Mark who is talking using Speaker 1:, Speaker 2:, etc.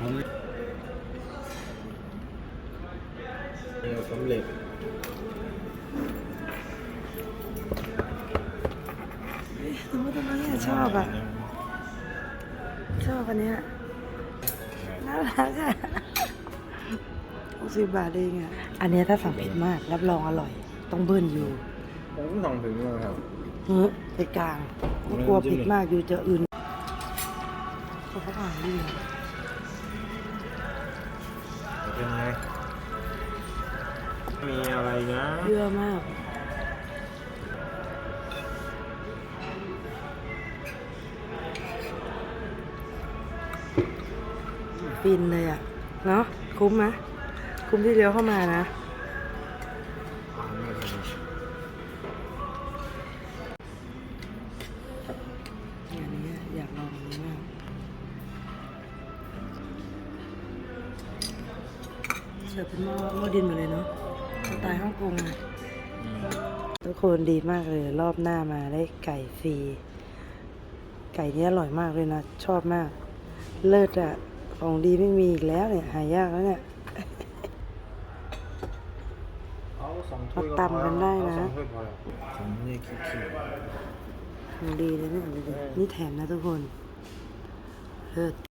Speaker 1: เออสำเร็จ
Speaker 2: ทำไมทำไมอะชอบอะ ชอบอันเนี้ยน่ารักอะหกสิบบาทเองอะ อันเนี้ยถ้าสั่งเผ็ดมาก รับรองอร่อย ต้องเบิ้ลอยู่
Speaker 1: ผมก็สั่งถึงเลยครับ
Speaker 2: เฮ้ยไปกลางไม่กลัวเผ็ดมากอยู่จะอื่นเขาก็อ่านดี
Speaker 1: เป็นไง มีอะไรนะ
Speaker 2: เยอะมาก ฟินเลยอะ เนาะคุ้มไหมคุ้มที่เลี้ยวเข้ามานะ เสิร์ฟเป็นหม้อหม้อดินมาเลยเนาะสไตล์ฮ่องกงอะทุกคนดีมากเลยรอบหน้ามาได้ไก่ฟรี ไก่นี้อร่อยมากเลยนะ ชอบมาก เลิศอะของดีไม่มีอีกแล้วเนี่ย หายากแล้วเนี่ย
Speaker 1: เอาสองถ้วย
Speaker 2: มาตำกันได้นะ
Speaker 1: เอาสองถ้วยพอแล้วผมนี่ขี้เกียจ
Speaker 2: ของดีเลยเนี่ยดูดินี่แถมนะทุกคน เลิศ